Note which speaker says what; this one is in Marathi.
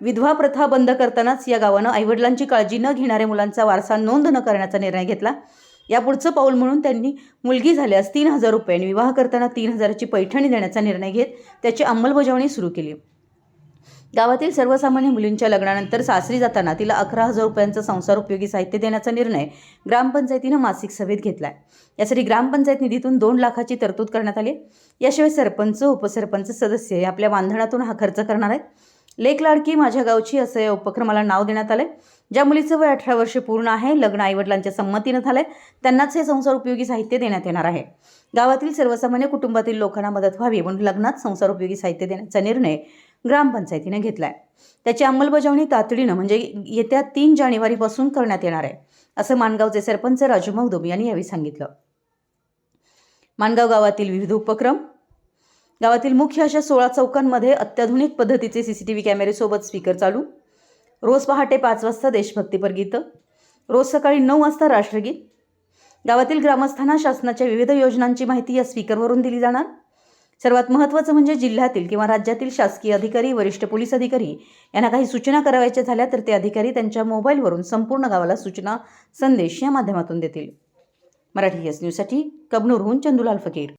Speaker 1: विधवा प्रथा बंद करतानाच या गावानं आईवडिलांची काळजी न घेणाऱ्या मुलांचा वारसा नोंद न करण्याचा निर्णय घेतला. यापुढचं पाऊल म्हणून त्यांनी मुलगी झाल्यास तीन हजार रुपये आणि विवाह करताना तीन हजाराची पैठणी देण्याचा निर्णय घेत त्याची अंमलबजावणी सुरू केली. गावातील सर्वसामान्य मुलींच्या लग्नानंतर सासरी जाताना तिला अकरा हजार रुपयांचं संसार उपयोगी साहित्य देण्याचा निर्णय ग्रामपंचायतीनं मासिक सभेत घेतला आहे यासाठी ग्रामपंचायत निधीतून दोन लाखाची तरतूद करण्यात आली. याशिवाय सरपंच उपसरपंच सदस्य हे आपल्या बांधणातून हा खर्च करणार आहेत. लेख लाडकी माझ्या गावची असं या उपक्रमाला नाव देण्यात आले. ज्या मुलीचं वय अठरा वर्षे पूर्ण आहे लग्न आईवडिलांच्या संमतीनं झालंय. त्यांनाच हे संसार उपयोगी साहित्य देण्यात येणार आहे. गावातील सर्वसामान्य कुटुंबातील लोकांना मदत व्हावी म्हणून लग्नात संसार उपयोगी साहित्य देण्याचा निर्णय ग्रामपंचायतीने आहे त्याची अंमलबजावणी तातडीनं म्हणजे येत्या तीन जानेवारीपासून करण्यात येणार आहे असं माणगावचे सरपंच राजू मगदुम यांनी यावेळी सांगितलं. माणगाव गावातील विविध उपक्रम गावातील मुख्य अशा सोळा चौकांमध्ये अत्याधुनिक पद्धतीचे सी सी टी व्ही कॅमेरेसोबत स्पीकर चालू. रोज पहाटे पाच वाजता देशभक्तीपर गीतं रोज सकाळी नऊ वाजता राष्ट्रगीत. गावातील ग्रामस्थांना शासनाच्या विविध योजनांची माहिती या स्पीकरवरून दिली जाणार. सर्वात महत्त्वाचं म्हणजे जिल्ह्यातील किंवा राज्यातील शासकीय अधिकारी वरिष्ठ पोलीस अधिकारी यांना काही सूचना करावयाच्या झाल्या तर ते अधिकारी त्यांच्या मोबाईलवरून संपूर्ण गावाला सूचना संदेश या माध्यमातून देतील. मराठी एस न्यूजसाठी कबनूरहून चंदुलाल फकीर.